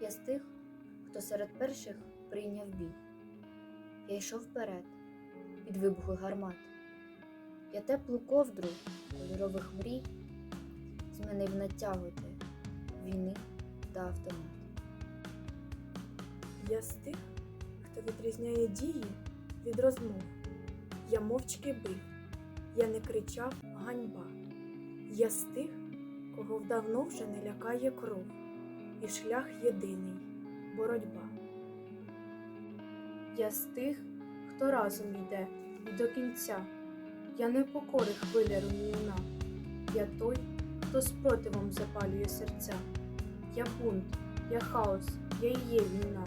Я з тих, хто серед перших прийняв бій. Я йшов вперед під вибухи гармат. Я теплу ковдру кольорових мрій змінив на тяготи війни та автомат. Я з тих, хто відрізняє дії від розмов. Я мовчки бив, я не кричав ганьба. Я з тих, кого давно вже не лякає кров, і шлях єдиний боротьба. Я з тих, хто разом йде і до кінця. Я не покори хвиля руйнівна. Я той, хто спротивом запалює серця. Я бунт, я хаос, я і є війна.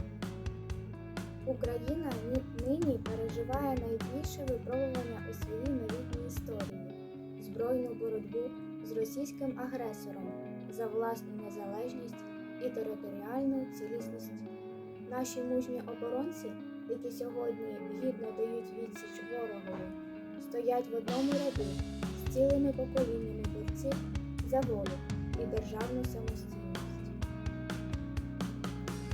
Україна нині переживає найбільше випробування у своїй новітній історії збройну боротьбу з російським агресором за власну незалежність і територіальну цілісність. Наші мужні оборонці, які сьогодні гідно дають відсіч ворогові, стоять в одному ряду з цілими поколіннями борців за волю і державну самостійність.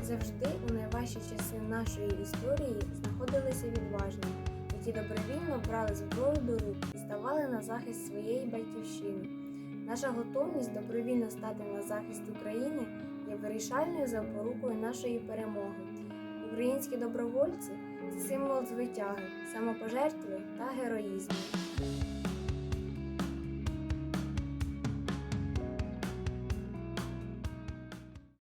Завжди у найважчі часи нашої історії знаходилися відважні, які добровільно брали зброю до рук і ставали на захист своєї батьківщини. Наша готовність добровільно стати на захист України є вирішальною запорукою нашої перемоги. Українські добровольці це символ звитяги, самопожертви та героїзму.